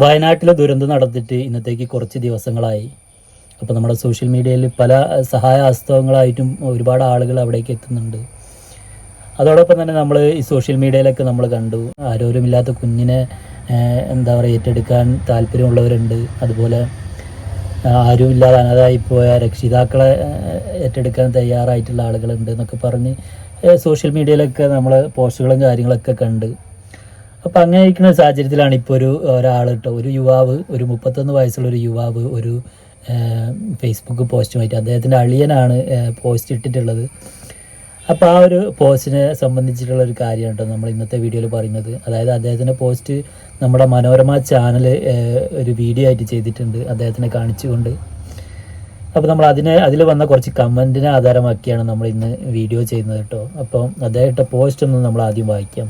വയനാട്ടിലെ ദുരന്തം നടന്നിട്ട് ഇന്നത്തേക്ക് കുറച്ച് ദിവസങ്ങളായി. അപ്പോൾ നമ്മുടെ സോഷ്യൽ മീഡിയയിൽ പല സഹായ ഹസ്തങ്ങളായിട്ടും ഒരുപാട് ആളുകൾ അവിടേക്ക് എത്തുന്നുണ്ട്. അതോടൊപ്പം തന്നെ നമ്മൾ ഈ സോഷ്യൽ മീഡിയയിലൊക്കെ നമ്മൾ കണ്ടു. ആരോരുമില്ലാത്ത കുഞ്ഞിനെ എന്താ പറയുക ഏറ്റെടുക്കാൻ താല്പര്യമുള്ളവരുണ്ട്. അതുപോലെ ആരുമില്ലാതെ അനാഥായിപ്പോയ രക്ഷിതാക്കളെ ഏറ്റെടുക്കാൻ തയ്യാറായിട്ടുള്ള ആളുകളുണ്ട് എന്നൊക്കെ പറഞ്ഞ് സോഷ്യൽ മീഡിയയിലൊക്കെ നമ്മൾ പോസ്റ്റുകളും കാര്യങ്ങളൊക്കെ കണ്ട്. അപ്പോൾ അങ്ങനെ ഇരിക്കുന്ന സാഹചര്യത്തിലാണ് ഇപ്പോൾ ഒരു ഒരാൾ കേട്ടോ ഒരു യുവാവ് ഒരു മുപ്പത്തൊന്ന് വയസ്സുള്ള ഒരു യുവാവ് ഒരു ഫേസ്ബുക്ക് പോസ്റ്റുമായിട്ട് അദ്ദേഹത്തിന്റെ അളിയനാണ് പോസ്റ്റ് ഇട്ടിട്ടുള്ളത്. അപ്പോൾ ആ ഒരു പോസ്റ്റിനെ സംബന്ധിച്ചിട്ടുള്ള ഒരു കാര്യമാണ് കേട്ടോ നമ്മൾ ഇന്നത്തെ വീഡിയോയിൽ പറയുന്നത്. അതായത് അദ്ദേഹത്തിന്റെ പോസ്റ്റ് നമ്മുടെ മനോരമ ചാനൽ ഒരു വീഡിയോ ആയിട്ട് ചെയ്തിട്ടുണ്ട് അദ്ദേഹത്തിനെ കാണിച്ചുകൊണ്ട്. അപ്പോൾ നമ്മൾ അതിനെ അതിൽ വന്ന കുറച്ച് കമന്റിനെ ആധാരമാക്കിയാണ് നമ്മൾ ഇന്ന് വീഡിയോ ചെയ്യുന്നത് കേട്ടോ അപ്പം അദ്ദേഹത്തെ പോസ്റ്റ് ഒന്ന് നമ്മൾ ആദ്യം വായിക്കാം.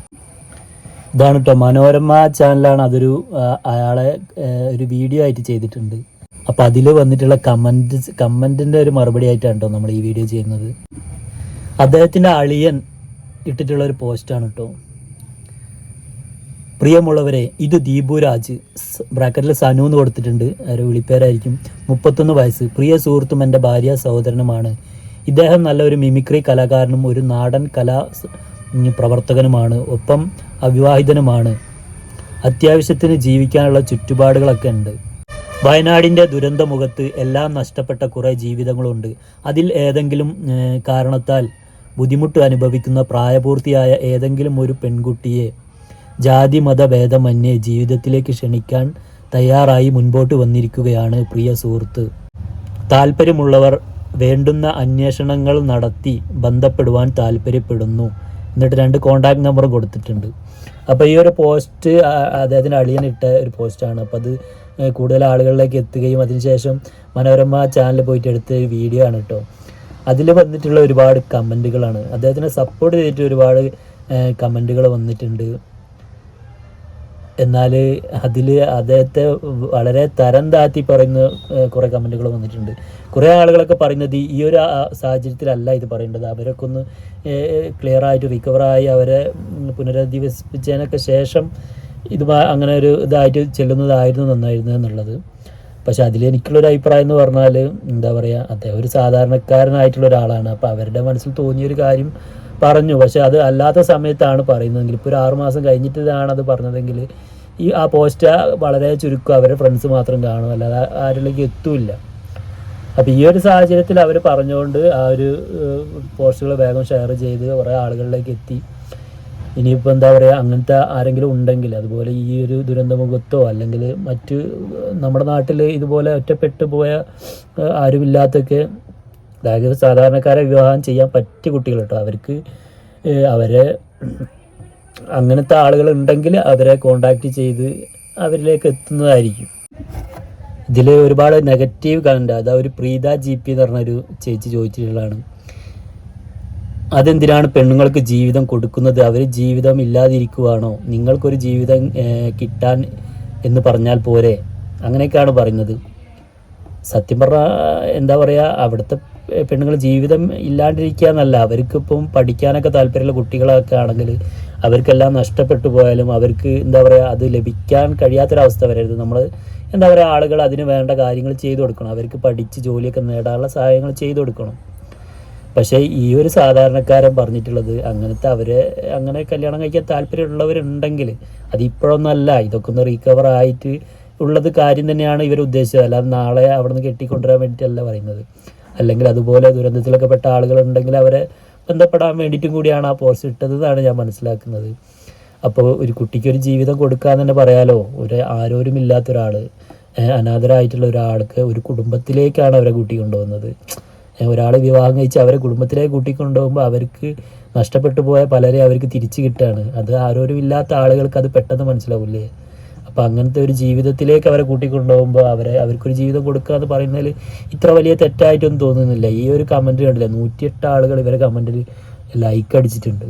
ഇതാണ് കേട്ടോ മനോരമ ചാനലാണ് അതൊരു അയാളെ ഒരു വീഡിയോ ആയിട്ട് ചെയ്തിട്ടുണ്ട്. അപ്പൊ അതിൽ വന്നിട്ടുള്ള കമന്റ് കമന്റിന്റെ ഒരു മറുപടി ആയിട്ടാണ് കേട്ടോ നമ്മൾ ഈ വീഡിയോ ചെയ്യുന്നത്. അദ്ദേഹത്തിന്റെ അളിയൻ ഇട്ടിട്ടുള്ള ഒരു പോസ്റ്റാണ് കേട്ടോ പ്രിയമുള്ളവരെ ഇത് ദീപുരാജ് ബ്രാക്കറ്റിൽ സനു എന്ന് കൊടുത്തിട്ടുണ്ട്. ഒരു വിളിപ്പേരായിരിക്കും. മുപ്പത്തൊന്ന് വയസ്സ്. പ്രിയ സുഹൃത്തും എന്റെ ഭാര്യ സഹോദരനുമാണ്. ഇദ്ദേഹം നല്ലൊരു മിമിക്രി കലാകാരനും ഒരു നാടൻ കലാ പ്രവർത്തകനുമാണ്. ഒപ്പം അവിവാഹിതനുമാണ്. അത്യാവശ്യത്തിന് ജീവിക്കാനുള്ള ചുറ്റുപാടുകളൊക്കെ ഉണ്ട്. വയനാടിന്റെ ദുരന്തമുഖത്ത് എല്ലാം നഷ്ടപ്പെട്ട കുറേ ജീവിതങ്ങളുണ്ട്. അതിൽ ഏതെങ്കിലും കാരണത്താൽ ബുദ്ധിമുട്ട് അനുഭവിക്കുന്ന പ്രായപൂർത്തിയായ ഏതെങ്കിലും ഒരു പെൺകുട്ടിയെ ജാതി മത ഭേദമന്യേ ജീവിതത്തിലേക്ക് ക്ഷണിക്കാൻ തയ്യാറായി മുൻപോട്ട് വന്നിരിക്കുകയാണ് പ്രിയ സുഹൃത്ത്. താല്പര്യമുള്ളവർ വേണ്ടുന്ന അന്വേഷണങ്ങൾ നടത്തി ബന്ധപ്പെടുവാൻ താല്പര്യപ്പെടുന്നു എന്നിട്ട് രണ്ട് കോണ്ടാക്ട് നമ്പറും കൊടുത്തിട്ടുണ്ട്. അപ്പോൾ ഈ ഒരു പോസ്റ്റ് അദ്ദേഹത്തിന്റെ അളിയനിട്ട ഒരു പോസ്റ്റാണ് അപ്പോൾ അത് കൂടുതൽ ആളുകളിലേക്ക് എത്തുകയും അതിനുശേഷം മനോരമ ചാനലിൽ പോയിട്ട് എടുത്ത വീഡിയോ ആണ് കേട്ടോ അതിൽ വന്നിട്ടുള്ള ഒരുപാട് കമന്റുകളാണ് അദ്ദേഹത്തിനെ സപ്പോർട്ട് ചെയ്തിട്ട് ഒരുപാട് കമന്റുകൾ വന്നിട്ടുണ്ട്. എന്നാൽ അതിൽ അദ്ദേഹത്തെ വളരെ തരം താത്തി പറയുന്ന കുറേ കമന്റുകൾ വന്നിട്ടുണ്ട്. കുറേ ആളുകളൊക്കെ പറയുന്നത് ഈ ഒരു സാഹചര്യത്തിലല്ല ഇത് പറയേണ്ടത്. അവരൊക്കെ ഒന്ന് ക്ലിയറായിട്ട് റിക്കവറായി അവരെ പുനരധിവസിപ്പിച്ചതിനൊക്കെ ശേഷം ഇത് അങ്ങനെ ഒരു ഇതായിട്ട് ചെല്ലുന്നതായിരുന്നു നന്നായിരുന്നു എന്നുള്ളത്. പക്ഷെ അതിൽ എനിക്കുള്ളൊരു അഭിപ്രായം എന്ന് പറഞ്ഞാൽ എന്താ പറയുക അദ്ദേഹം ഒരു സാധാരണക്കാരനായിട്ടുള്ള ഒരാളാണ്. അപ്പോൾ അവരുടെ മനസ്സിൽ തോന്നിയൊരു കാര്യം പറഞ്ഞു. പക്ഷെ അത് അല്ലാത്ത സമയത്താണ് പറയുന്നതെങ്കിൽ ഇപ്പോൾ ഒരു ആറുമാസം കഴിഞ്ഞിട്ടാണ് അത് പറഞ്ഞതെങ്കിൽ ഈ ആ പോസ്റ്റ് വളരെ ചുരുക്കം അവരുടെ ഫ്രണ്ട്സ് മാത്രം കാണും. അല്ലാതെ ആരിലേക്ക് എത്തൂല്ല. അപ്പോൾ ഈ ഒരു സാഹചര്യത്തിൽ അവർ പറഞ്ഞുകൊണ്ട് ആ ഒരു പോസ്റ്റുകൾ വേഗം ഷെയർ ചെയ്ത് കുറേ ആളുകളിലേക്ക് എത്തി. ഇനിയിപ്പോൾ എന്താ പറയുക അങ്ങനത്തെ ആരെങ്കിലും ഉണ്ടെങ്കിൽ അതുപോലെ ഈ ഒരു ദുരന്തമുഖത്തോ അല്ലെങ്കിൽ മറ്റ് നമ്മുടെ നാട്ടിൽ ഇതുപോലെ ഒറ്റപ്പെട്ടു പോയ ആരുമില്ലാത്തൊക്കെ അതായത് സാധാരണക്കാരെ വിവാഹം ചെയ്യാൻ പറ്റിയ കുട്ടികൾ കേട്ടോ. അവർക്ക് അവരെ അങ്ങനത്തെ ആളുകൾ ഉണ്ടെങ്കിൽ അവരെ കോണ്ടാക്ട് ചെയ്ത് അവരിലേക്ക് എത്തുന്നതായിരിക്കും. ഇതിൽ ഒരുപാട് നെഗറ്റീവ് കണ്ട് അതായത് ഒരു പ്രീത ജി പി എന്ന് പറഞ്ഞൊരു ചേച്ചി ചോദിച്ചിട്ടുള്ളതാണ്. അതെന്തിനാണ് പെണ്ണുങ്ങൾക്ക് ജീവിതം കൊടുക്കുന്നത്? അവർ ജീവിതം ഇല്ലാതിരിക്കുവാണോ? നിങ്ങൾക്കൊരു ജീവിതം കിട്ടാൻ എന്ന് പറഞ്ഞാൽ പോരെ? അങ്ങനെയൊക്കെയാണ് പറയുന്നത്. സത്യം പറഞ്ഞാൽ എന്താ പറയുക അവിടുത്തെ പെണ്ണുങ്ങൾ ജീവിതം ഇല്ലാണ്ടിരിക്കുക എന്നല്ല. അവർക്കിപ്പം പഠിക്കാനൊക്കെ താല്പര്യമുള്ള കുട്ടികളൊക്കെ ആണെങ്കിൽ അവർക്കെല്ലാം നഷ്ടപ്പെട്ടു പോയാലും അവർക്ക് എന്താ പറയുക അത് ലഭിക്കാൻ കഴിയാത്തൊരവസ്ഥ വരരുത്. നമ്മൾ എന്താ പറയുക ആളുകൾ അതിന് വേണ്ട കാര്യങ്ങൾ ചെയ്തു കൊടുക്കണം. അവർക്ക് പഠിച്ച് ജോലിയൊക്കെ നേടാനുള്ള സഹായങ്ങൾ ചെയ്തു കൊടുക്കണം. പക്ഷേ ഈ ഒരു സാധാരണക്കാരൻ പറഞ്ഞിട്ടുള്ളത് അങ്ങനത്തെ അവരെ അങ്ങനെ കല്യാണം കഴിക്കാൻ താല്പര്യമുള്ളവരുണ്ടെങ്കിൽ അത് ഇപ്പോഴൊന്നല്ല. ഇതൊക്കെ ഒന്ന് റീകവർ ആയിട്ട് ഉള്ളത് കാര്യം തന്നെയാണ് ഇവർ ഉദ്ദേശിച്ചത്. അല്ലാതെ നാളെ അവിടെ നിന്ന് കെട്ടിക്കൊണ്ടുവരാൻ വേണ്ടിയിട്ടല്ല പറയുന്നത്. അല്ലെങ്കിൽ അതുപോലെ ദുരന്തത്തിലൊക്കെ പെട്ട ആളുകളുണ്ടെങ്കിൽ അവരെ ബന്ധപ്പെടാൻ വേണ്ടിയിട്ടും കൂടിയാണ് ആ പോസ്റ്റ് ഇട്ടത് എന്നാണ് ഞാൻ മനസ്സിലാക്കുന്നത്. അപ്പോൾ ഒരു കുട്ടിക്ക് ഒരു ജീവിതം കൊടുക്കാന്ന് തന്നെ പറയാലോ? ഒരു ആരോരുമില്ലാത്ത ഒരാൾ അനാഥരായിട്ടുള്ള ഒരാൾക്ക് ഒരു കുടുംബത്തിലേക്കാണ് അവരെ കൂട്ടിക്കൊണ്ടുപോകുന്നത് ഒരാൾ വിവാഹം കഴിച്ച് അവരെ കുടുംബത്തിലേക്ക് കൂട്ടിക്കൊണ്ടുപോകുമ്പോൾ അവർക്ക് നഷ്ടപ്പെട്ടു പോയ പലരെ അവർക്ക് തിരിച്ചു കിട്ടുകയാണ്. അത് ആരോരും ഇല്ലാത്ത ആളുകൾക്ക് അത് പെട്ടെന്ന് മനസ്സിലാവില്ലേ? അപ്പം അങ്ങനത്തെ ഒരു ജീവിതത്തിലേക്ക് അവരെ കൂട്ടിക്കൊണ്ടുപോകുമ്പോൾ അവരെ അവർക്കൊരു ജീവിതം കൊടുക്കുക എന്ന് പറയുന്നതിൽ ഇത്ര വലിയ തെറ്റായിട്ടൊന്നും തോന്നുന്നില്ല. ഈ ഒരു കമന്റ് കണ്ടില്ല? നൂറ്റിയെട്ട് ആളുകൾ ഇവരെ കമന്റിൽ ലൈക്ക് അടിച്ചിട്ടുണ്ട്.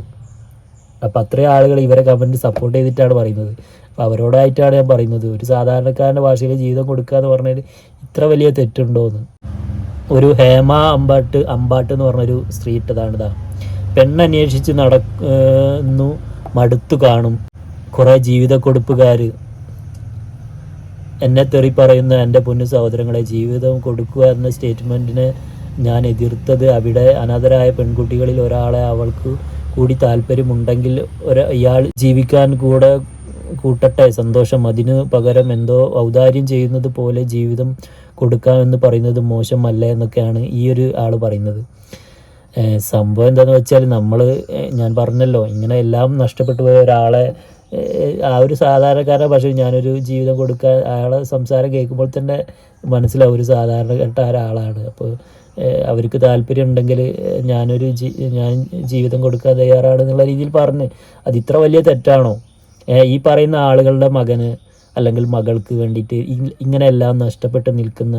അപ്പം അത്രയും ആളുകൾ ഇവരെ കമന്റ് സപ്പോർട്ട് ചെയ്തിട്ടാണ് പറയുന്നത്. അപ്പം അവരോടായിട്ടാണ് ഞാൻ പറയുന്നത്. ഒരു സാധാരണക്കാരന്റെ ഭാഷയിൽ ജീവിതം കൊടുക്കുക എന്ന് പറഞ്ഞാൽ ഇത്ര വലിയ തെറ്റുണ്ടോ എന്ന് ഒരു ഹേമ അമ്പാട്ട് അമ്പാട്ട് എന്ന് പറഞ്ഞൊരു സ്ത്രീ ഇട്ടതാണിതാ പെണ്ണന്വേഷിച്ച് നടന്നു മടുത്തു കാണും കുറേ ജീവിത കൊടുപ്പുകാർ എന്നെ തെറി പറയുന്ന എന്റെ പൊന്നു സഹോദരങ്ങളെ ജീവിതം കൊടുക്കുക എന്ന സ്റ്റേറ്റ്മെന്റിനെ ഞാൻ എതിർത്തത് അവിടെ അനാഥരായ പെൺകുട്ടികളിൽ ഒരാളെ അവൾക്ക് കൂടി താല്പര്യമുണ്ടെങ്കിൽ ഒരു ഇയാൾ ജീവിക്കാൻ കൂടെ കൂട്ടട്ടെ സന്തോഷം. അതിന് പകരം എന്തോ ഔദാര്യം ചെയ്യുന്നത് പോലെ ജീവിതം കൊടുക്കാമെന്ന് പറയുന്നത് മോശമല്ല എന്നൊക്കെയാണ് ഈ ഒരു ആൾ പറയുന്നത്. സംഭവം എന്താന്ന് വെച്ചാൽ നമ്മൾ ഞാൻ പറഞ്ഞല്ലോ ഇങ്ങനെ എല്ലാം നഷ്ടപ്പെട്ടു പോയ ഒരാളെ ആ ഒരു സാധാരണക്കാരന്റെ പക്ഷേ ഞാനൊരു ജീവിതം കൊടുക്കാൻ അയാളെ സംസാരം കേൾക്കുമ്പോൾ തന്നെ മനസ്സിലാവും ഒരു സാധാരണപ്പെട്ട ഒരാളാണ്. അപ്പോൾ അവർക്ക് താല്പര്യം ഉണ്ടെങ്കിൽ ഞാനൊരു ഞാൻ ജീവിതം കൊടുക്കാൻ തയ്യാറാണ് എന്നുള്ള രീതിയിൽ പറഞ്ഞ് അത് ഇത്ര വലിയ തെറ്റാണോ? ഈ പറയുന്ന ആളുകളുടെ മകന് അല്ലെങ്കിൽ മകൾക്ക് വേണ്ടിയിട്ട് ഇങ്ങനെയെല്ലാം നഷ്ടപ്പെട്ട് നിൽക്കുന്ന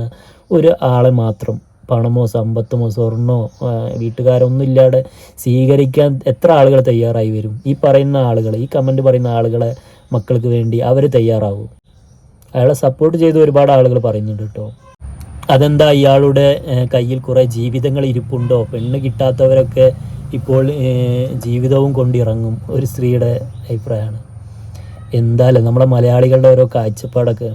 ഒരു ആളെ മാത്രം പണമോ സമ്പത്തുമോ സ്വർണമോ വീട്ടുകാരൊന്നും ഇല്ലാതെ സ്വീകരിക്കാൻ എത്ര ആളുകൾ തയ്യാറായി വരും? ഈ പറയുന്ന ആളുകൾ ഈ കമന്റ് പറയുന്ന ആളുകളെ മക്കൾക്ക് വേണ്ടി അവർ തയ്യാറാവും? അയാളെ സപ്പോർട്ട് ചെയ്ത് ഒരുപാട് ആളുകൾ പറയുന്നുണ്ട് കേട്ടോ. അതെന്താ ഇയാളുടെ കയ്യിൽ കുറേ ജീവിതങ്ങൾ ഇരിപ്പുണ്ടോ? പെണ്ണ് കിട്ടാത്തവരൊക്കെ ഇപ്പോൾ ജീവിതവും കൊണ്ടിറങ്ങും ഒരു സ്ത്രീയുടെ അഭിപ്രായമാണ്. എന്തായാലും നമ്മുടെ മലയാളികളുടെ ഓരോ കാഴ്ചപ്പാടൊക്കെ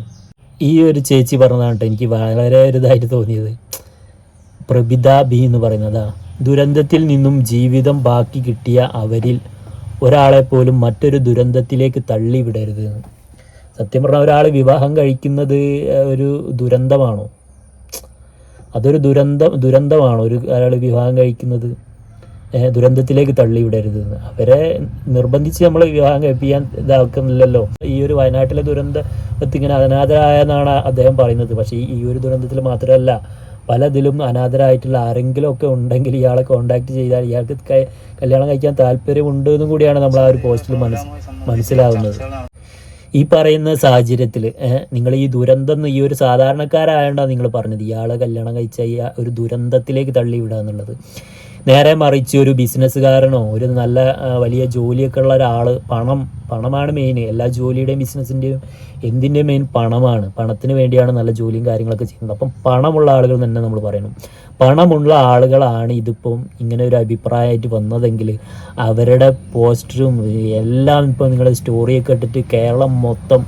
ഈ ഒരു ചേച്ചി പറഞ്ഞതാണ് കേട്ടോ എനിക്ക് വളരെ ഒരു ഇതായിട്ട് തോന്നിയത്. പ്രഭിത ബി എന്ന് പറയുന്നതാ ദുരന്തത്തിൽ നിന്നും ജീവിതം ബാക്കി കിട്ടിയ അവരിൽ ഒരാളെ പോലും മറ്റൊരു ദുരന്തത്തിലേക്ക് തള്ളി വിടരുത് സത്യം പറഞ്ഞാൽ ഒരാൾ വിവാഹം കഴിക്കുന്നത് ഒരു ദുരന്തമാണോ? അതൊരു ദുരന്തം ദുരന്തമാണോ ഒരു ഒരാൾ വിവാഹം കഴിക്കുന്നത്? ദുരന്തത്തിലേക്ക് തള്ളിവിടരുത്. അവരെ നിർബന്ധിച്ച് നമ്മൾ വിവാഹം കഴിപ്പിക്കാൻ ഇതാക്കുന്നില്ലല്ലോ. ഈ ഒരു വയനാട്ടിലെ ദുരന്തത്തിൽ ഇങ്ങനെ അനാഥരായെന്നാണ് അദ്ദേഹം പറയുന്നത്. പക്ഷേ ഈ- ഒരു ദുരന്തത്തിൽ മാത്രമല്ല പലതിലും അനാഥരായിട്ടുള്ള ആരെങ്കിലും ഒക്കെ ഉണ്ടെങ്കിൽ ഇയാളെ കോണ്ടാക്ട് ചെയ്താൽ ഇയാൾക്ക് കല്യാണം കഴിക്കാൻ താല്പര്യമുണ്ട് എന്നും കൂടിയാണ് നമ്മൾ ആ ഒരു പോസ്റ്റിൽ മനസ് മനസ്സിലാവുന്നത്. ഈ പറയുന്ന സാഹചര്യത്തിൽ നിങ്ങൾ ഈ ദുരന്തം ഈ ഒരു സാധാരണക്കാരായോണ്ടാണ് നിങ്ങൾ പറഞ്ഞത്. ഇയാളെ കല്യാണം കഴിച്ച ഈ ഒരു ദുരന്തത്തിലേക്ക് തള്ളിവിടുക എന്നുള്ളത്. നേരെ മറിച്ച് ഒരു ബിസിനസ്സുകാരനോ ഒരു നല്ല വലിയ ജോലിയൊക്കെ ഉള്ള ഒരാൾ പണം പണമാണ് മെയിൻ എല്ലാ ജോലിയുടെയും ബിസിനസ്സിന്റെയും എന്തിന്റെയും മെയിൻ പണമാണ്. പണത്തിന് വേണ്ടിയാണ് നല്ല ജോലിയും കാര്യങ്ങളൊക്കെ ചെയ്യുന്നത്. അപ്പം പണമുള്ള ആളുകൾ തന്നെ നമ്മൾ പറയണം. പണമുള്ള ആളുകളാണ് ഇതിപ്പം ഇങ്ങനെ ഒരു അഭിപ്രായമായിട്ട് വന്നതെങ്കിൽ അവരുടെ പോസ്റ്ററും എല്ലാം ഇപ്പം നിങ്ങളുടെ സ്റ്റോറിയൊക്കെ ഇട്ടിട്ട് കേരളം മൊത്തം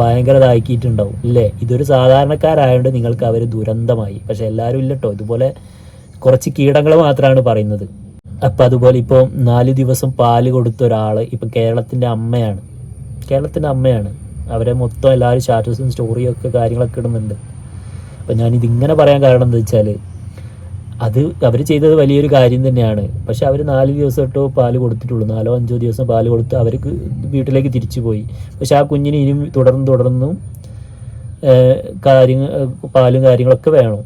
ഭയങ്കരതാക്കിയിട്ടുണ്ടാവും ഇല്ലേ? ഇതൊരു സാധാരണക്കാരായതുകൊണ്ട് നിങ്ങൾക്ക് അവർ ദുരന്തമായി. പക്ഷെ എല്ലാവരും ഇല്ലട്ടോ. ഇതുപോലെ കുറച്ച് കീടങ്ങൾ മാത്രമാണ് പറയുന്നത്. അപ്പം അതുപോലെ ഇപ്പോൾ നാല് ദിവസം പാൽ കൊടുത്ത ഒരാൾ ഇപ്പം കേരളത്തിന്റെ അമ്മയാണ്. കേരളത്തിന്റെ അമ്മയാണ്. അവരെ മൊത്തം എല്ലാവരും സ്റ്റാറ്റസും സ്റ്റോറിയും ഒക്കെ കാര്യങ്ങളൊക്കെ ഇടുന്നുണ്ട്. അപ്പം ഞാനിതിങ്ങനെ പറയാൻ കാരണം എന്താ വെച്ചാൽ അത് അവർ ചെയ്തത് വലിയൊരു കാര്യം തന്നെയാണ്. പക്ഷെ അവർ നാല് ദിവസം ഇട്ടോ പാൽ കൊടുത്തിട്ടുള്ളൂ. നാലോ അഞ്ചോ ദിവസം പാൽ കൊടുത്ത് അവർക്ക് വീട്ടിലേക്ക് തിരിച്ചു പോയി. പക്ഷെ ആ കുഞ്ഞിന് ഇനിയും തുടർന്ന് തുടർന്നും കാര്യങ്ങൾ പാലും കാര്യങ്ങളൊക്കെ വേണം.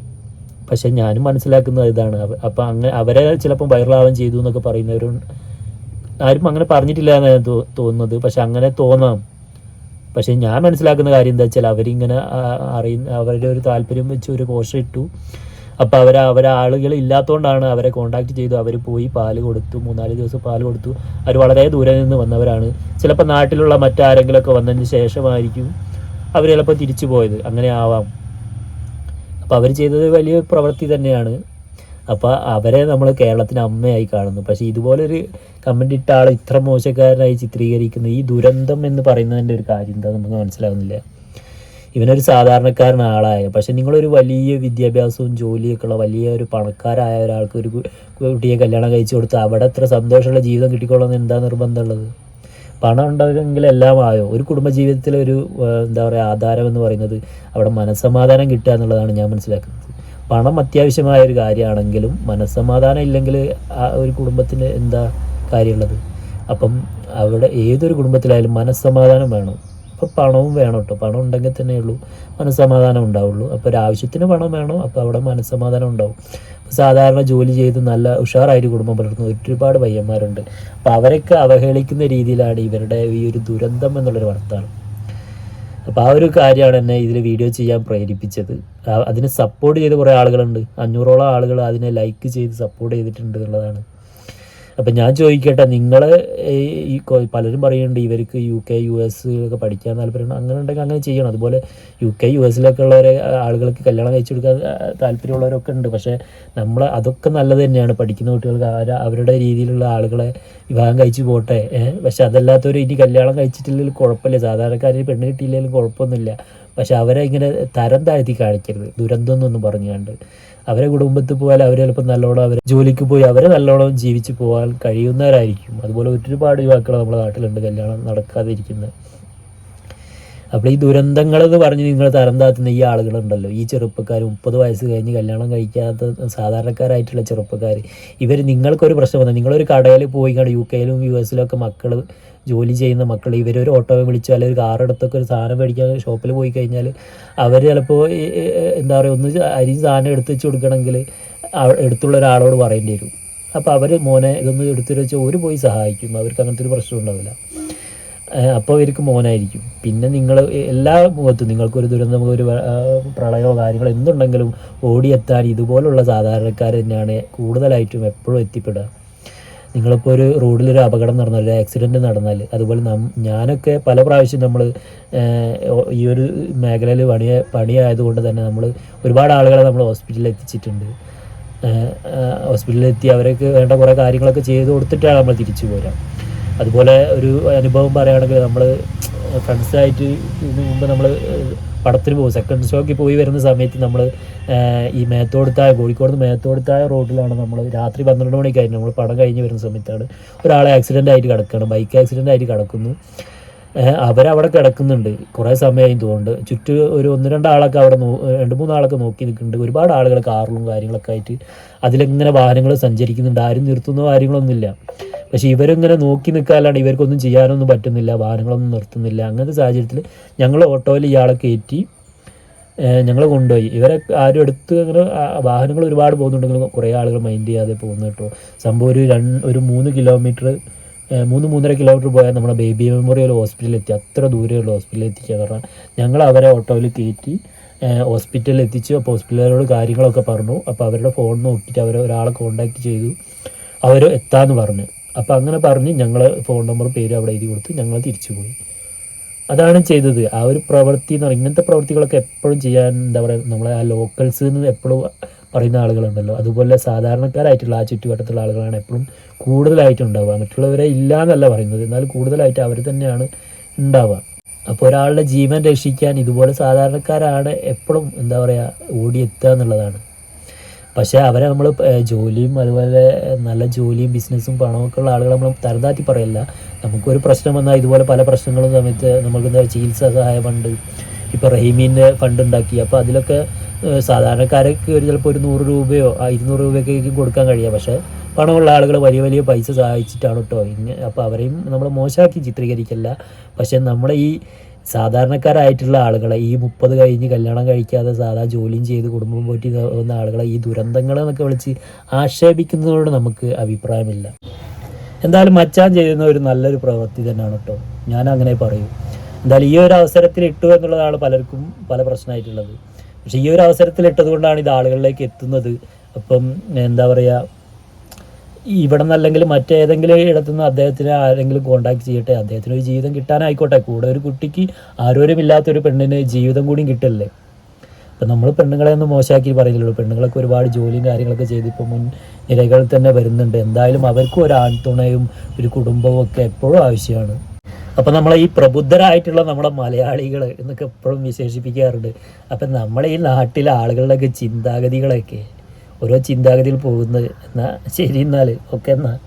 പക്ഷെ ഞാനും മനസ്സിലാക്കുന്ന ഇതാണ്. അപ്പം അങ്ങനെ അവരെ ചിലപ്പം വൈറലാവാൻ ചെയ്തു എന്നൊക്കെ പറയുന്നവരും ആരും അങ്ങനെ പറഞ്ഞിട്ടില്ല എന്നാണ് തോന്നുന്നത്. പക്ഷെ അങ്ങനെ തോന്നാം. പക്ഷെ ഞാൻ മനസ്സിലാക്കുന്ന കാര്യം എന്താ വെച്ചാൽ അവരിങ്ങനെ അറിയുന്ന അവരുടെ ഒരു താല്പര്യം വെച്ച് ഒരു പോസ്റ്റർ ഇട്ടു. അപ്പോൾ അവർ അവരെ ആളുകൾ ഇല്ലാത്തതുകൊണ്ടാണ് അവരെ കോണ്ടാക്ട് ചെയ്തു. അവർ പോയി പാൽ കൊടുത്തു. മൂന്നാൽ ദിവസം പാൽ കൊടുത്തു. അവർ വളരെ ദൂരെ നിന്ന് വന്നവരാണ്. ചിലപ്പോൾ നാട്ടിലുള്ള മറ്റാരെങ്കിലുമൊക്കെ വന്നതിന് ശേഷമായിരിക്കും അവർ ചിലപ്പോൾ തിരിച്ചു പോയത്. അങ്ങനെ ആവാം. അപ്പോൾ അവർ ചെയ്തത് വലിയ പ്രവൃത്തി തന്നെയാണ്. അപ്പോൾ അവരെ നമ്മൾ കേരളത്തിന് അമ്മയായി കാണുന്നു. പക്ഷേ ഇതുപോലൊരു കമന്റ് ഇട്ട ആൾ ഇത്ര മോശക്കാരനായി ചിത്രീകരിക്കുന്ന ഈ ദുരന്തം എന്ന് പറയുന്നതിന്റെ ഒരു കാര്യം എന്താ നമുക്ക് മനസ്സിലാവുന്നില്ല. ഇവനൊരു സാധാരണക്കാരൻ ആളായ. പക്ഷെ നിങ്ങളൊരു വലിയ വിദ്യാഭ്യാസവും ജോലിയൊക്കെ ഉള്ള വലിയ ഒരു പണക്കാരായ ഒരാൾക്ക് ഒരു കുട്ടിയെ കല്യാണം കഴിച്ചു കൊടുത്ത് അവിടെ എത്ര സന്തോഷമുള്ള ജീവിതം കിട്ടിക്കോളാന്ന് എന്താ നിർബന്ധമുള്ളത് പണം ഉണ്ടെങ്കിൽ എല്ലാം ആയോ? ഒരു കുടുംബജീവിതത്തിൽ ഒരു എന്താ പറയുക ആധാരം എന്ന് പറയുന്നത് അവിടെ മനസ്സമാധാനം കിട്ടുക എന്നുള്ളതാണ് ഞാൻ മനസ്സിലാക്കുന്നത്. പണം അത്യാവശ്യമായ ഒരു കാര്യമാണെങ്കിലും മനസ്സമാധാനം ഇല്ലെങ്കിൽ ഒരു കുടുംബത്തിന് എന്താ കാര്യമുള്ളത്? അപ്പം അവിടെ ഏതൊരു കുടുംബത്തിലായാലും മനസ്സമാധാനം വേണം. അപ്പോൾ പണവും വേണം കേട്ടോ. പണം ഉണ്ടെങ്കിൽ തന്നെയുള്ളൂ മനസ്സമാധാനം ഉണ്ടാവുള്ളൂ. അപ്പോൾ ഒരു ആവശ്യത്തിന് പണം വേണം. അപ്പോൾ അവിടെ മനസ്സമാധാനം ഉണ്ടാവും. സാധാരണ ജോലി ചെയ്ത് നല്ല ഉഷാറായിട്ട് കുടുംബം പുലർത്തുന്ന ഒരുപാട് പയ്യന്മാരുണ്ട്. അപ്പോൾ അവരൊക്കെ അവഹേളിക്കുന്ന രീതിയിലാണ് ഇവരുടെ ഈ ഒരു ദുരന്തം എന്നുള്ളൊരു വാർത്താണ് അപ്പോൾ ആ ഒരു കാര്യമാണ് എന്നെ ഇതിൽ വീഡിയോ ചെയ്യാൻ പ്രേരിപ്പിച്ചത്. അതിന് സപ്പോർട്ട് ചെയ്ത് കുറേ ആളുകളുണ്ട്. അഞ്ഞൂറോളം ആളുകൾ അതിനെ ലൈക്ക് ചെയ്ത് സപ്പോർട്ട് ചെയ്തിട്ടുണ്ട് എന്നുള്ളതാണ്. അപ്പം ഞാൻ ചോദിക്കട്ടെ നിങ്ങൾ ഈ പലരും പറയുന്നുണ്ട് ഇവർക്ക് യു കെ യു എസ് ഒക്കെ പഠിക്കാൻ താല്പര്യം അങ്ങനെ ഉണ്ടെങ്കിൽ അങ്ങനെ ചെയ്യണം. അതുപോലെ യു കെ യു എസിലൊക്കെ ഉള്ളവരെ ആളുകൾക്ക് കല്യാണം കഴിച്ചു കൊടുക്കാൻ താല്പര്യമുള്ളവരൊക്കെ ഉണ്ട്. പക്ഷേ നമ്മൾ അതൊക്കെ നല്ലത് തന്നെയാണ്. പഠിക്കുന്ന കുട്ടികൾക്ക് അവരുടെ രീതിയിലുള്ള ആളുകളെ വിവാഹം കഴിച്ചു പോട്ടെ പക്ഷെ അതല്ലാത്തവർ ഇനി കല്യാണം കഴിച്ചിട്ടില്ലെങ്കിൽ കുഴപ്പമില്ല. സാധാരണക്കാരിൽ പെണ്ണ് കിട്ടിയില്ലെങ്കിലും കുഴപ്പമൊന്നുമില്ല. പക്ഷെ അവരെ ഇങ്ങനെ തരം താഴ്ത്തി കാണിക്കരുത്. ദുരന്തം എന്നൊന്നും പറഞ്ഞുകൊണ്ട് അവരെ കുടുംബത്തിൽ പോയാൽ അവർ ചിലപ്പോൾ നല്ലോണം അവർ ജോലിക്ക് പോയി അവരെ നല്ലോണം ജീവിച്ച് പോകാൻ കഴിയുന്നവരായിരിക്കും. അതുപോലെ ഒരുപാട് യുവാക്കൾ നമ്മുടെ നാട്ടിലുണ്ട് കല്യാണം നടക്കാതിരിക്കുന്നത്. അപ്പോൾ ഈ ദുരന്തങ്ങൾ എന്ന് പറഞ്ഞ് നിങ്ങൾ തരം താത്തുന്ന ഈ ആളുകളുണ്ടല്ലോ. ഈ ചെറുപ്പക്കാർ മുപ്പത് വയസ്സ് കഴിഞ്ഞ് കല്യാണം കഴിക്കാത്ത സാധാരണക്കാരായിട്ടുള്ള ചെറുപ്പക്കാർ ഇവർ നിങ്ങൾക്കൊരു പ്രശ്നം വന്നാൽ നിങ്ങളൊരു കടയിൽ പോയി കണ്ട് യു കെയിലും യു എസിലും ഒക്കെ മക്കൾ ജോലി ചെയ്യുന്ന മക്കൾ ഇവരൊരു ഓട്ടോ വിളിച്ചോ അല്ലെങ്കിൽ ഒരു കാർ എടുത്തൊക്കെ ഒരു സാധനം മേടിക്കാൻ ഷോപ്പിൽ പോയി കഴിഞ്ഞാൽ അവർ ചിലപ്പോൾ എന്താ പറയുക ഒന്ന് അരി സാധനം എടുത്ത് വെച്ച് കൊടുക്കണമെങ്കിൽ എടുത്തുള്ള ഒരാളോട് പറയേണ്ടി വരും. അപ്പോൾ അവർ മോനെ ഇതൊന്ന് എടുത്തു വെച്ചാൽ ഒരു പോയി സഹായിക്കും. അവർക്ക് അങ്ങനത്തെ ഒരു പ്രശ്നം ഉണ്ടാവില്ല. അപ്പോൾ അവർക്ക് മോനായിരിക്കും. പിന്നെ നിങ്ങൾ എല്ലാ മുഖത്തും നിങ്ങൾക്കൊരു ദുരന്തം ഒരു പ്രളയമോ കാര്യങ്ങളോ എന്തുണ്ടെങ്കിലും ഓടിയെത്താൻ ഇതുപോലുള്ള സാധാരണക്കാർ തന്നെയാണ് കൂടുതലായിട്ടും എപ്പോഴും എത്തിപ്പെടുക. നിങ്ങളിപ്പോൾ ഒരു റോഡിലൊരു അപകടം നടന്നാൽ ഒരു ആക്സിഡന്റ് നടന്നാൽ അതുപോലെ നം ഞാനൊക്കെ പല പ്രാവശ്യം നമ്മൾ ഈ ഒരു മേഖലയിൽ പണിയ പണിയായതുകൊണ്ട് തന്നെ നമ്മൾ ഒരുപാട് ആളുകളെ നമ്മൾ ഹോസ്പിറ്റലിൽ എത്തിച്ചിട്ടുണ്ട്. ഹോസ്പിറ്റലിൽ എത്തി അവർക്ക് വേണ്ട കുറേ കാര്യങ്ങളൊക്കെ ചെയ്ത് കൊടുത്തിട്ടാണ് നമ്മൾ തിരിച്ചു പോരാ. അതുപോലെ ഒരു അനുഭവം പറയുകയാണെങ്കിൽ നമ്മൾ ഫ്രണ്ട്സായിട്ട് ഇതിനു മുമ്പ് നമ്മൾ പടത്തിന് പോകും. സെക്കൻഡ് ഷോക്ക് പോയി വരുന്ന സമയത്ത് നമ്മൾ ഈ മേത്തോടുത്തായ കോഴിക്കോട് നിന്ന് മേത്തോടുത്തായ റോഡിലാണ് നമ്മൾ രാത്രി പന്ത്രണ്ട് മണിക്കായിരുന്നു നമ്മൾ പടം കഴിഞ്ഞ് വരുന്ന സമയത്താണ് ഒരാളെ ആക്സിഡന്റ് ആയിട്ട് കിടക്കുകയാണ്. ബൈക്ക് ആക്സിഡന്റ് ആയിട്ട് കിടക്കുന്നു. അവരവിടെ കിടക്കുന്നുണ്ട്. കുറേ സമയമായി തോന്നുന്നുണ്ട് ചുറ്റും ഒരു ഒന്ന് രണ്ടാളൊക്കെ അവിടെ നോ രണ്ട് മൂന്നാളൊക്കെ നോക്കി നിൽക്കുന്നുണ്ട്. ഒരുപാട് ആളുകൾ കാറിലും കാര്യങ്ങളൊക്കെ ആയിട്ട് അതിലിങ്ങനെ വാഹനങ്ങൾ സഞ്ചരിക്കുന്നുണ്ട്. ആരും നിർത്തുന്ന കാര്യങ്ങളൊന്നുമില്ല. പക്ഷേ ഇവരിങ്ങനെ നോക്കി നിൽക്കാനാണ് ഇവർക്കൊന്നും ചെയ്യാനൊന്നും പറ്റുന്നില്ല. വാഹനങ്ങളൊന്നും നിർത്തുന്നില്ല. അങ്ങനത്തെ സാഹചര്യത്തിൽ ഞങ്ങൾ ഓട്ടോയിൽ ഇയാളെ കയറ്റി ഞങ്ങൾ കൊണ്ടുപോയി. ഇവരെ ആരും എടുത്ത് അങ്ങനെ വാഹനങ്ങൾ ഒരുപാട് പോകുന്നുണ്ടെങ്കിലും കുറേ ആളുകൾ മൈൻഡ് ചെയ്യാതെ പോകുന്നു കേട്ടോ. സംഭവം ഒരു രണ്ട് ഒരു മൂന്ന് കിലോമീറ്റർ മൂന്ന് മൂന്നര കിലോമീറ്റർ പോയാൽ നമ്മുടെ ബേബി മെമ്മോറിയൽ ഹോസ്പിറ്റലിൽ എത്തി. അത്ര ദൂരെയുള്ള ഹോസ്പിറ്റലിൽ എത്തിക്കുക പറഞ്ഞാൽ. ഞങ്ങൾ അവരെ ഓട്ടോയിൽ കയറ്റി ഹോസ്പിറ്റലിൽ എത്തിച്ചു. അപ്പോൾ ഹോസ്പിറ്റലുകാരോട് കാര്യങ്ങളൊക്കെ പറഞ്ഞു. അപ്പോൾ അവരുടെ ഫോൺ നോക്കിയിട്ട് അവരെ ഒരാളെ കോൺടാക്റ്റ് ചെയ്തു. അവർ എത്താമെന്ന് പറഞ്ഞു. അപ്പോൾ അങ്ങനെ പറഞ്ഞ് ഞങ്ങൾ ഫോൺ നമ്പർ പേര് അവിടെ എഴുതി കൊടുത്ത് ഞങ്ങൾ തിരിച്ചു പോയി. അതാണ് ചെയ്തത്. ആ ഒരു പ്രവൃത്തി എന്ന് പറഞ്ഞാൽ ഇങ്ങനത്തെ പ്രവൃത്തികളൊക്കെ എപ്പോഴും ചെയ്യാൻ എന്താ പറയുക നമ്മളെ ആ ലോക്കൽസ് നിന്ന് എപ്പോഴും പറയുന്ന ആളുകളുണ്ടല്ലോ. അതുപോലെ സാധാരണക്കാരായിട്ടുള്ള ആ ചുറ്റുവട്ടത്തുള്ള ആളുകളാണ് എപ്പോഴും കൂടുതലായിട്ട് ഉണ്ടാവുക. മറ്റുള്ളവരെ ഇല്ല എന്നല്ല പറയുന്നത്. എന്നാൽ കൂടുതലായിട്ട് അവർ തന്നെയാണ് ഉണ്ടാവുക. അപ്പോൾ ഒരാളുടെ ജീവൻ രക്ഷിക്കാൻ ഇതുപോലെ സാധാരണക്കാരാണ് എപ്പോഴും എന്താ പറയുക ഓടിയെത്തുക എന്നുള്ളതാണ്. പക്ഷേ അവരെ നമ്മൾ ജോലിയും അതുപോലെ നല്ല ജോലിയും ബിസിനസ്സും പണമൊക്കെ ഉള്ള ആളുകൾ നമ്മൾ തരതാറ്റി പറയില്ല. നമുക്കൊരു പ്രശ്നം വന്നാൽ ഇതുപോലെ പല പ്രശ്നങ്ങളും സമയത്ത് നമുക്ക് എന്താ ചികിത്സാ സഹായ ഫണ്ട് ഇപ്പോൾ റഹീമീന്റെ ഫണ്ട് ഉണ്ടാക്കി. അപ്പോൾ അതിലൊക്കെ ഏഹ് സാധാരണക്കാർക്ക് ഒരു ചിലപ്പോൾ ഒരു നൂറ് രൂപയോ ഇരുന്നൂറ് രൂപയൊക്കെ കൊടുക്കാൻ കഴിയുക. പക്ഷേ പണമുള്ള ആളുകൾ വലിയ വലിയ പൈസ സഹായിച്ചിട്ടാണ് കേട്ടോ ഇങ്ങനെ അപ്പോൾ അവരെയും നമ്മൾ മോശമാക്കി ചിത്രീകരിക്കല്ല. പക്ഷേ നമ്മുടെ ഈ സാധാരണക്കാരായിട്ടുള്ള ആളുകളെ ഈ മുപ്പത് കഴിഞ്ഞ് കല്യാണം കഴിക്കാതെ സാധാ ജോലിയും ചെയ്ത് കുടുംബം പോറ്റി പോകുന്ന ആളുകളെ ഈ ദുരന്തങ്ങളെന്നൊക്കെ വിളിച്ച് ആക്ഷേപിക്കുന്നതിനോട് നമുക്ക് അഭിപ്രായമില്ല. എന്തായാലും മച്ചാൻ ചെയ്യുന്ന ഒരു നല്ലൊരു പ്രവൃത്തി തന്നെയാണ് കേട്ടോ ഞാൻ അങ്ങനെ പറയൂ. എന്തായാലും ഈ ഒരു അവസരത്തിൽ ഇട്ടു എന്നുള്ളതാണ് പലർക്കും പല പ്രശ്നമായിട്ടുള്ളത്. പക്ഷേ ഈ ഒരു അവസരത്തിൽ ഇട്ടത് കൊണ്ടാണ് ഇത് ആളുകളിലേക്ക് എത്തുന്നത്. അപ്പം എന്താ പറയുക ഇവിടെ നിന്നല്ലെങ്കിൽ മറ്റേതെങ്കിലും ഇടത്തുനിന്ന് അദ്ദേഹത്തിന് ആരെങ്കിലും കോണ്ടാക്ട് ചെയ്യട്ടെ അദ്ദേഹത്തിന് ഒരു ജീവിതം കിട്ടാനായിക്കോട്ടെ. കൂടെ ഒരു കുട്ടിക്ക് ആരോഗ്യമില്ലാത്ത ഒരു പെണ്ണിന് ജീവിതം കൂടിയും കിട്ടല്ലേ? അപ്പം നമ്മൾ പെണ്ണുങ്ങളെ ഒന്നും മോശമാക്കി പറയുന്നില്ലല്ലോ പെണ്ണുങ്ങളൊക്കെ ഒരുപാട് ജോലിയും കാര്യങ്ങളൊക്കെ ചെയ്ത് ഇപ്പോൾ മുൻ നിരകൾ തന്നെ വരുന്നുണ്ട്. എന്തായാലും അവർക്കും ഒരു ആൺതുണയും ഒരു കുടുംബവും ഒക്കെ എപ്പോഴും ആവശ്യമാണ്. അപ്പം നമ്മളെ ഈ പ്രബുദ്ധരായിട്ടുള്ള നമ്മുടെ മലയാളികൾ എന്നൊക്കെ എപ്പോഴും വിശേഷിപ്പിക്കാറുണ്ട്. അപ്പം നമ്മളെ ഈ നാട്ടിലെ ആളുകളുടെയൊക്കെ ചിന്താഗതികളൊക്കെ ഓരോ ചിന്താഗതിയിൽ പോകുന്നത് എന്നാൽ ശരി എന്നാൽ ഓക്കെ എന്നാൽ